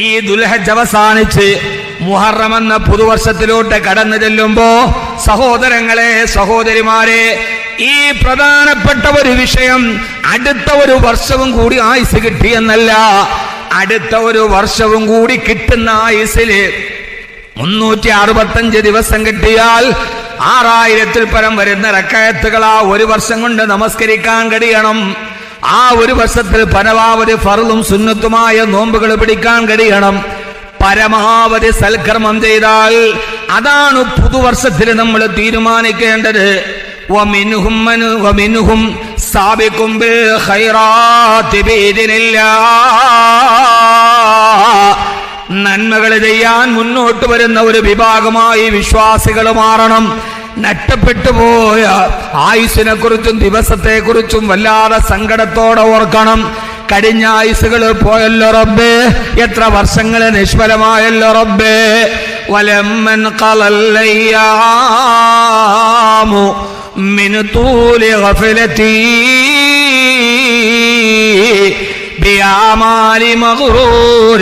ഈ ദുൽഹജ് അവസാനിച്ച് മുഹറം എന്ന പുതുവർഷത്തിലോട്ട് കടന്നു ചെല്ലുമ്പോ സഹോദരങ്ങളെ സഹോദരിമാരെ ഈ പ്രധാനപ്പെട്ട ഒരു വിഷയം അടുത്ത ഒരു വർഷവും കൂടി ആയുസ് കിട്ടിയെന്നല്ല അടുത്ത ഒരു വർഷവും കൂടി കിട്ടുന്ന ആയുസിൽ മുന്നൂറ്റി അറുപത്തഞ്ച് ദിവസം കിട്ടിയാൽ ആറായിരത്തിൽ പരം വരുന്ന റക്കയത്തുകൾ ആ ഒരു വർഷം കൊണ്ട് നമസ്കരിക്കാൻ കഴിയണം. ആ ഒരു വർഷത്തിൽ പരമാവധി ഫറലും സുന്നത്തുമായ നോമ്പുകൾ പിടിക്കാൻ കഴിയണം. പരമാവധി സൽക്കർമ്മം ചെയ്താൽ അതാണ് പുതുവർഷത്തിൽ നമ്മൾ തീരുമാനിക്കേണ്ടത്. നന്മകൾ ചെയ്യാൻ മുന്നോട്ട് വരുന്ന ഒരു വിഭാഗമായി വിശ്വാസികൾ മാറണം. നഷ്ടപ്പെട്ടു പോയ ആയുസിനെ കുറിച്ചും ദിവസത്തെ കുറിച്ചും വല്ലാതെ സങ്കടത്തോടെ ഓർക്കണം കഴിഞ്ഞ ആയുസുകൾ പോയല്ലോ റബ്ബേ എത്ര വർഷങ്ങൾ നിഷ്ഫലമായല്ലോ റബ്ബേ വലമ്മൻ കളല്ലയ്യാമു من طول غفلتي بأعمال مغرور